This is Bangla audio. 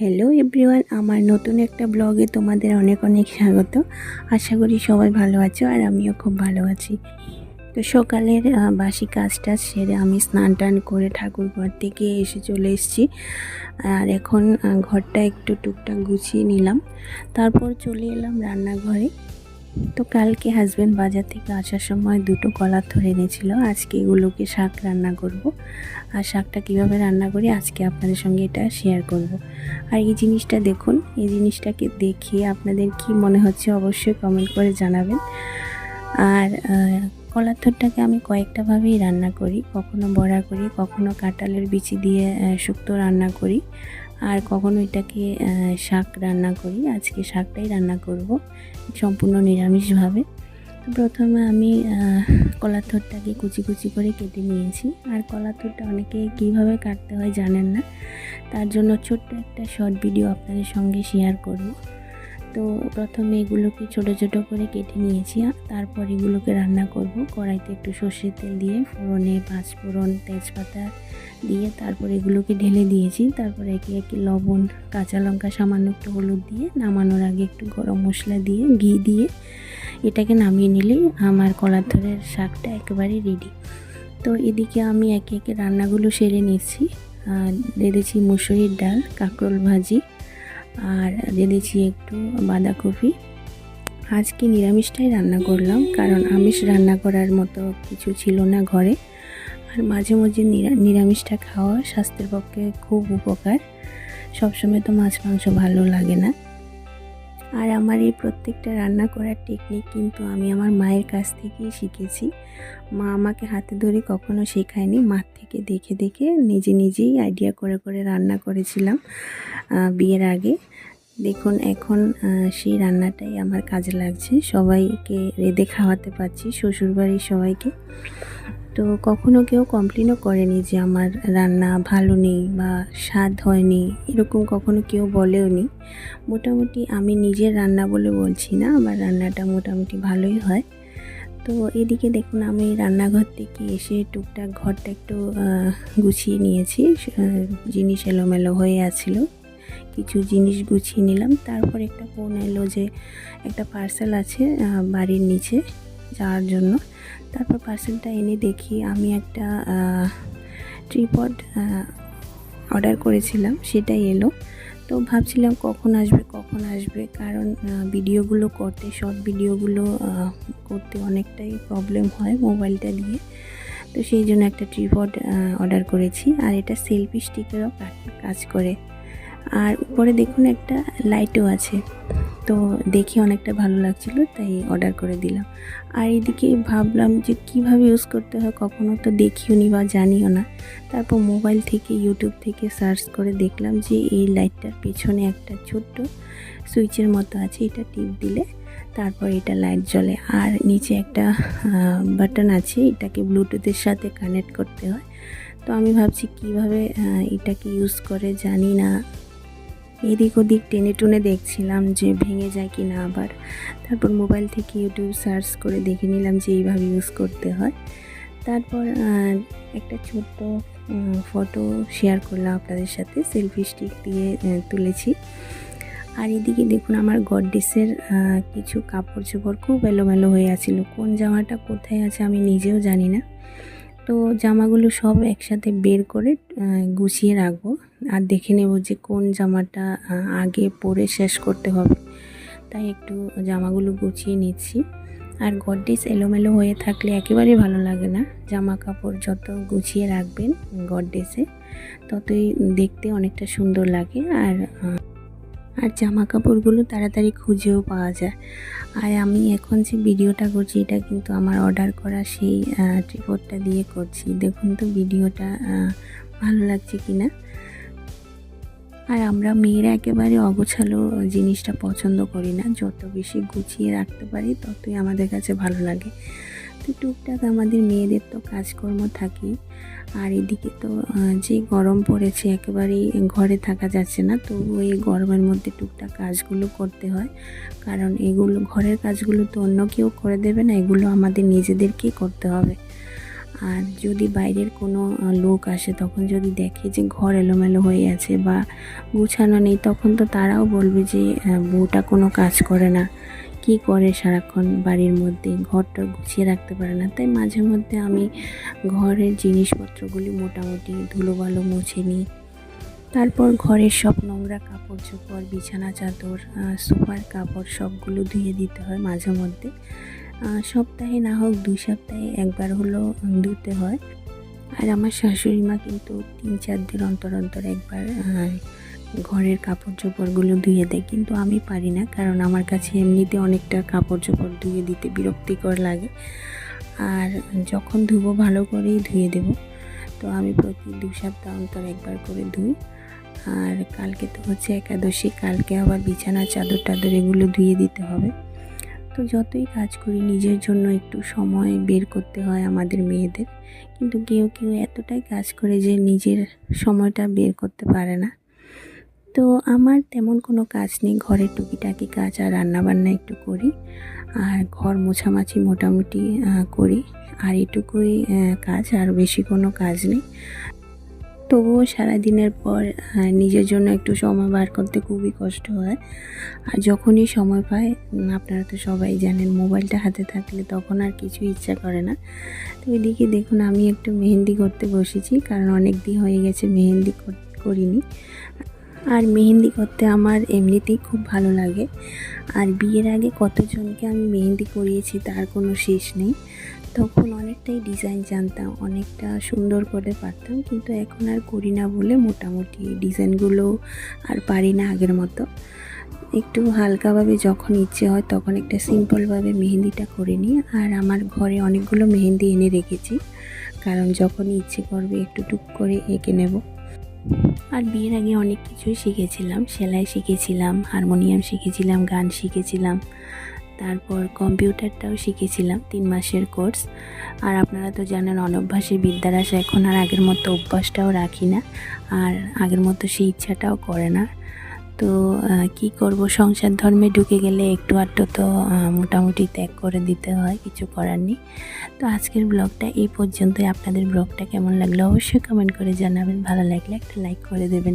হ্যালো এভরিওয়ান আমার নতুন একটা ব্লগে তোমাদের অনেক অনেক স্বাগত। আশা করি সবাই ভালো আছো আর আমিও খুব ভালো আছি। তো সকালের বাসি কাজটা সেরে আমি স্নান টান করে ঠাকুর ঘর থেকে এসে চলে এসেছি। আর এখন ঘরটা একটু টুকটাক গুছিয়ে নিলাম। তারপর চলে এলাম রান্নাঘরে। তো কালকে হাজব্যান্ড বাজার থেকে আসার সময় দুটো কলা ধরে এনেছিল। আজকে এগুলোকে শাক রান্না করব। আর শাকটা কীভাবে রান্না করি আজকে আপনাদের সঙ্গে এটা শেয়ার করব। আর এই জিনিসটা দেখুন, এই জিনিসটাকে দেখে আপনাদের কি মনে হচ্ছে অবশ্যই কমেন্ট করে জানাবেন। আর কলার থরটাকে আমি কয়েকটাভাবেই রান্না করি। কখনো বড়া করি, কখনো কাঁঠালের বিচি দিয়ে শুক্তো রান্না করি। আর কখনো এটাকে শাক রান্না করি। আজকে শাকটাই রান্না করব সম্পূর্ণ নিরামিষভাবে। প্রথমে আমি কলার থরটাকে কুচি কুচি করে কেটে নিয়েছি। আর কলার থরটা অনেকে কীভাবে কাটতে হয় জানেন না। তার জন্য ছোট্ট একটা শর্ট ভিডিও আপনাদের সঙ্গে শেয়ার করব। তো প্রথমে এগুলোকে ছোট ছোট করে কেটে নিয়েছি। তারপর এগুলোকে রান্না করব। কড়াইতে একটু সর্ষের তেল দিয়ে, ফোড়নে পাঁচফোড়ন তেজপাতা দিয়ে তারপর এগুলোকে ঢেলে দিয়েছি। তারপর একে একে লবণ, কাঁচা লঙ্কা, সামান্য একটু হলুদ দিয়ে নামানোর আগে একটু গরম মশলা দিয়ে, ঘি দিয়ে এটাকে নামিয়ে নিলেই আমার কলার থরের শাকটা একেবারে রেডি তো এদিকে আমি একে একে রান্নাগুলো সেরে নিচ্ছি। আর দিয়েছি মুসুরির ডাল, কাঁকরোল ভাজি আর দিয়েছি একটু বাঁধাকপি। আজকে নিরামিষটাই রান্না করলাম, কারণ আমিষ রান্না করার মতো কিছু ছিল না ঘরে। আর মাঝে মাঝে নিরামিষটা খাওয়া স্বাস্থ্যের পক্ষে খুব উপকার। সবসময় তো মাছ, মাংস ভালো লাগে না। আর আমার এই প্রত্যেকটা রান্না করার টেকনিক কিন্তু আমি আমার মায়ের কাছ থেকেই শিখেছি। মা আমাকে হাতে ধরে কখনো শেখায়নি, মার থেকে দেখে দেখে নিজে নিজেই আইডিয়া করে করে রান্না করেছিলাম বিয়ের আগে। দেখুন, এখন সেই রান্নাটাই আমার কাজে লাগছে। সবাইকে রেঁধে খাওয়াতে পারছি, শ্বশুরবাড়ির সবাইকে। তো কখনো কেউ কমপ্লেনও করেনি যে আমার রান্না ভালো নেই বা স্বাদ হয়নি, এরকম কখনো কেউ বলেও নি। মোটামুটি আমি নিজের রান্না বলে বলছি না, আমার রান্নাটা মোটামুটি ভালোই হয়। তো এদিকে দেখুন, আমি রান্নাঘর থেকে এসে টুকটাক ঘরটা একটু গুছিয়ে নিয়েছি জিনিস এলোমেলো হয়ে আছিল। কিছু জিনিস গুছিয়ে নিলাম, তারপর একটা ফোন এলো যে একটা পার্সেল আছে বাড়ির নিচে। যাওয়ার জন্য। তারপর পার্সেলটা এনে দেখি আমি একটা ট্রিপড অর্ডার করেছিলাম সেটাই এলো। তো ভাবছিলাম কখন আসবে কখন আসবে? কারণ ভিডিওগুলো করতে শর্ট ভিডিওগুলো করতে অনেকটাই প্রবলেম হয় মোবাইলটা দিয়ে। তো সেই জন্য একটা ট্রিপড অর্ডার করেছি। আর এটা সেলফি স্টিকেরও কাজ করে। আর উপরে দেখুন একটা লাইটও আছে। তো দেখে অনেকটা ভালো লাগছিল, তাই অর্ডার করে দিলাম। আর এদিকে ভাবলাম যে কীভাবে ইউজ করতে হয় কখনো তো দেখিও নি বা জানিও না। তারপর মোবাইল থেকে ইউটিউব থেকে সার্চ করে দেখলাম যে এই লাইটটার পেছনে একটা ছোট্ট সুইচের মতো আছে, এটা টিপ দিলে তারপর এটা লাইট জ্বলে। আর নিচে একটা বাটন আছে, এটাকে ব্লুটুথের সাথে কানেক্ট করতে হয়। তো আমি ভাবছি কীভাবে এটাকে ইউজ করে জানি না। এদিক ওদিক টেনে টুনে দেখছিলাম যে ভেঙে যায় কি না আবার। তারপর মোবাইল থেকে ইউটিউব সার্চ করে দেখে নিলাম যে এইভাবে ইউজ করতে হয়। তারপর একটা ছোট্ট ফটো শেয়ার করলাম আপনাদের সাথে, সেলফি স্টিক দিয়ে তুলেছি। আর এদিকে দেখুন আমার গডডেসের কিছু কাপড় চোপড় খুব এলোমেলো হয়ে আছিল। কোন জামাটা কোথায় আছে আমি নিজেও জানি না। তো জামাগুলো সব একসাথে বের করে গুছিয়ে রাখব। আর দেখে নেব যে কোন জামাটা আগে পরে শেষ করতে হবে। তাই একটু জামাগুলো গুছিয়ে নিচ্ছি। আর গডডেস এলোমেলো হয়ে থাকলে একেবারেই ভালো লাগে না। জামা কাপড় যত গুছিয়ে রাখবেন গডডেসে ততই দেখতে অনেকটা সুন্দর লাগে। আর আর জামা কাপড়গুলো তাড়াতাড়ি খুঁজেও পাওয়া যায়। আর আমি এখন যে ভিডিওটা করছি, এটা কিন্তু আমার অর্ডার করা সেই ট্রিপডটা দিয়ে করছি। দেখুন তো ভিডিওটা ভালো লাগছে কি না আর আমরা মেয়েরা একেবারে অগোছালো জিনিসটা পছন্দ করি না। যত বেশি গুছিয়ে রাখতে পারি, ততই আমাদের কাছে ভালো লাগে। তো টুকটাক আমাদের মেয়েদের তো কাজকর্ম থাকেই আর এদিকে তো যে গরম পড়েছে একেবারেই ঘরে থাকা যাচ্ছে না। তবু এই গরমের মধ্যে টুকটাক কাজগুলো করতে হয়। কারণ এগুলো, ঘরের কাজগুলো তো অন্য কেউ করে দেবে না, এগুলো আমাদের নিজেদেরকেই করতে হবে। আর যদি বাইরের কোনো লোক আসে, তখন যদি দেখে যে ঘর এলোমেলো হয়ে আছে বা গুছানো নেই, তখন তো তারাও বলবে যে বউটা কোনো কাজ করে না। কি করে সারাক্ষণ বাড়ির মধ্যে? ঘরটা গুছিয়ে রাখতে পারে না। তাই মাঝে মধ্যে আমি ঘরের জিনিসপত্রগুলি মোটামুটি ধুলোবালো মুছে নিই। তারপর ঘরের সব নোংরা কাপড় চোপড় বিছানা চাদর সোফার কাপড় সবগুলো ধুয়ে দিতে হয় মাঝে মধ্যে। সপ্তাহে না হোক দুই সপ্তাহে একবার হলো ধুতে হয়। আর আমার শাশুড়ি মা কিন্তু তিন চার দিন অন্তর অন্তর একবার ঘরের কাপড় চোপড়গুলো ধুয়ে দেয়। কিন্তু আমি পারি না, কারণ আমার কাছে এমনিতে অনেকটা কাপড় চোপড় ধুয়ে দিতে বিরক্তিকর লাগে। আর যখন ধুবো ভালো করেই ধুয়ে দেব। তো আমি প্রতি দু সপ্তাহ অন্তর একবার করে ধুই। আর কালকে তো হচ্ছে একাদশী, কালকে আবার বিছানা চাদর টাদর এগুলো ধুয়ে দিতে হবে। তো যতই কাজ করি, নিজের জন্য একটু সময় বের করতে হয় আমাদের মেয়েদের। কিন্তু কেউ কেউ এতটাই কাজ করে যে নিজের সময়টা বের করতে পারে না। তো আমার তেমন কোনো কাজ নেই। ঘরের টুকিটাকি কাজ আর রান্নাবান্না একটু করি আর ঘর মোছামাছি মোটামুটি করি। আর এটুকুই কাজ। আর বেশি কোনো কাজ নেই। তবুও সারাদিনের পর নিজের জন্য একটু সময় বার করতে খুবই কষ্ট হয়। আর যখনই সময় পায় আপনারা তো সবাই জানেন, মোবাইলটা হাতে থাকলে তখন আর কিছু ইচ্ছা করে না। তো এদিকে দেখুন, আমি একটু মেহেন্দি করতে বসেছি, কারণ অনেক দিন হয়ে গেছে মেহেন্দি কর- করিনি। আর মেহেন্দি করতে আমার এমনিতেই খুব ভালো লাগে। আর বিয়ের আগে কতজনকে আমি মেহেন্দি করিয়েছি তার কোনো শেষ নেই। তখন অনেকটাই ডিজাইন জানতাম, অনেকটা সুন্দর করে পারতাম, কিন্তু এখন আর করি না বলে মোটামুটি ডিজাইনগুলো আর পারি না আগের মতো। একটু হালকাভাবে যখন ইচ্ছে হয় তখন একটা সিম্পলভাবে মেহেন্দিটা করে নিই। আর আমার ঘরে অনেকগুলো মেহেন্দি এনে রেখেছি, কারণ যখন ইচ্ছে করবে একটু টুক করে এঁকে নেব। আর বিয়ের আগে অনেক কিছুই শিখেছিলাম। সেলাই শিখেছিলাম, হারমোনিয়াম শিখেছিলাম, গান শিখেছিলাম, তারপর কম্পিউটারটাও শিখেছিলাম, তিন মাসের কোর্স। আর আপনারা তো জানেন, অনভ্যাসে বিদ্যার আশা এখন আর আগের মতো অভ্যাসটাও রাখি না, আর আগের মতো সেই ইচ্ছাটাও করে না। তো কি করব? সংসার ধর্মে ঢুকে গেলে একটু আটটু তো মোটামুটি ত্যাগ করে দিতে হয়, কিছু করার নেই। তো আজকের ব্লগটা এই পর্যন্তই। আপনাদের ব্লগটা কেমন লাগল অবশ্যই কমেন্ট করে জানাবেন। ভালো লাগলে একটা লাইক করে দেবেন।